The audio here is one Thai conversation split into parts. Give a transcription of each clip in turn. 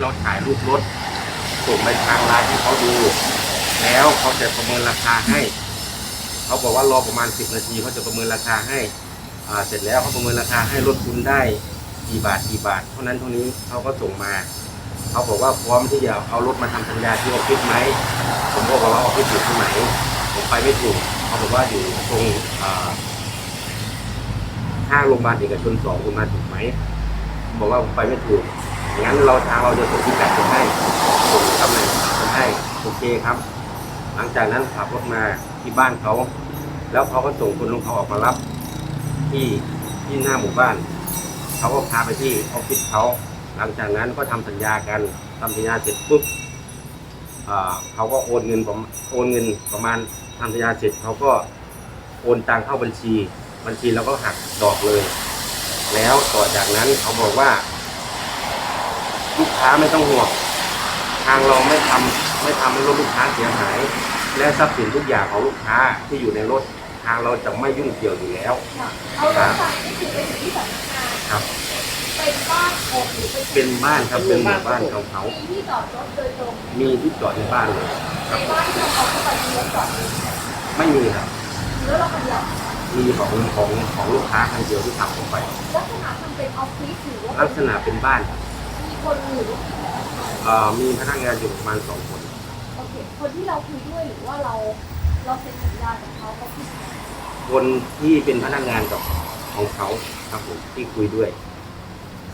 เราถ่ายรูปรถส่งไปทางไลน์ให้เขาดู แล้วเขาจะประเมินราคาให้ เขาบอกว่ารอประมาณสิบนาทีเขาจะประเมินราคาให้อ่าเสร็จแล้วเขาประเมินราคาให้รถคุณได้กี่บาทกี่บาท เท่านั้นเท่านี้เขาก็ส่งมา เขาบอกว่าพร้อมที่จะเอารถมาทำสัญญาที่ออฟฟิศไหมผมก็บอกว่าออฟฟิศอยู่ที่ไหนผมไปไม่ถูกเขาบอกว่าอยู่ตรงอ่าห้างโรงพยาบาลเอกชนสองคุณมาถูกไหมผมบอกว่าผมไปไม่ถูก งั้นเราทางเราจะส่งที่แบตไปให้ส่งตำแหน่งไปให้โอเคครับ หลังจากนั้นขับรถมาที่บ้านเขา แล้วเขาก็ส่งคนลุงเขาออกมารับ ที่ที่หน้าหมู่บ้าน เขาก็พาไปที่ออฟฟิศเขา หลังจากนั้นก็ทำสัญญากันทำสัญญาเสร็จปุ๊บเขาก็โอนเงินประมาณโอนเงินประมาณทำสัญญาเสร็จเขาก็โอนตังเข้าบัญชี บัญชีแล้วก็หักดอกเลย แล้วต่อจากนั้นเขาบอกว่า ลูกค้าไม่ต้องห่วงทางเราไม่ทำไม่ทำให้รถลูกค้าเสียหาย และทรัพย์สินทุกอย่างของลูกค้าที่อยู่ในรถทางเราจะไม่ยุ่งเกี่ยวอยู่แล้วค่ะเอารถไฟนี่คือไปถึงที่สำนักงานครับเป็นบ้านของหรือเป็นเป็นบ้านครับเป็นหมู่บ้านของเขามีที่จอดรถโดยตรงมีที่จอดในบ้านเลยคในรับบ้านที่เราเอาเข้าไปมีรถจอดอยู่ไม่มีครับหรือเราคนเดียวมีของของของลูกค้าคันเดียวที่ขับออกไปลักษณะมันเป็นออฟฟิศหรือว่าลักษณะเป็นบ้านครับมี คนอยู่เอ่อมีพนักงานอยู่ประมาณสองคน โอเค คนที่เราคุยด้วยหรือว่าเราเราเซ็นสัญญากับเขาเขาคือคนที่เป็นพนักงานกับของเขาครับผมที่คุยด้วย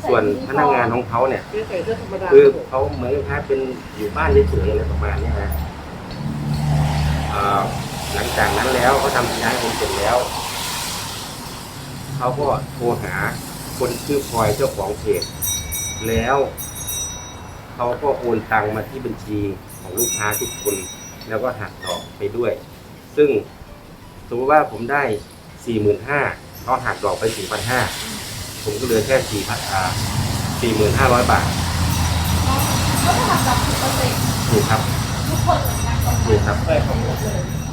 ส่วนพนักงานของเขาเนี่ย คือใส่เสื้อธรรมดาคือครับผมเขาเหมือนกับเป็นอยู่บ้านเฉยๆอะไรประมาณเนี้ยนะเอ่อหลังจากนั้นแล้วเขาทำสัญญาให้ผมเสร็จแล้ว เขาก็โทรหาคนชื่อพลอยเจ้าของเพจ แล้วเขาก็โอนตังมาที่บัญชีของลูกค้าทุกคน แล้วก็หักดอกไปด้วย ซึ่งสมมติว่าผมได้สี่หมื่นห้าเขาหักดอกไปสี่พันห้าผมก็เหลือแค่สี่พันสี่หมื่นห้าร้อยบาทเขาจะทำกับสิบเปอร์เซ็นต์นี่ครับทุกคนเหมือนกันตรงนี่นั้นครับใช่ครับผม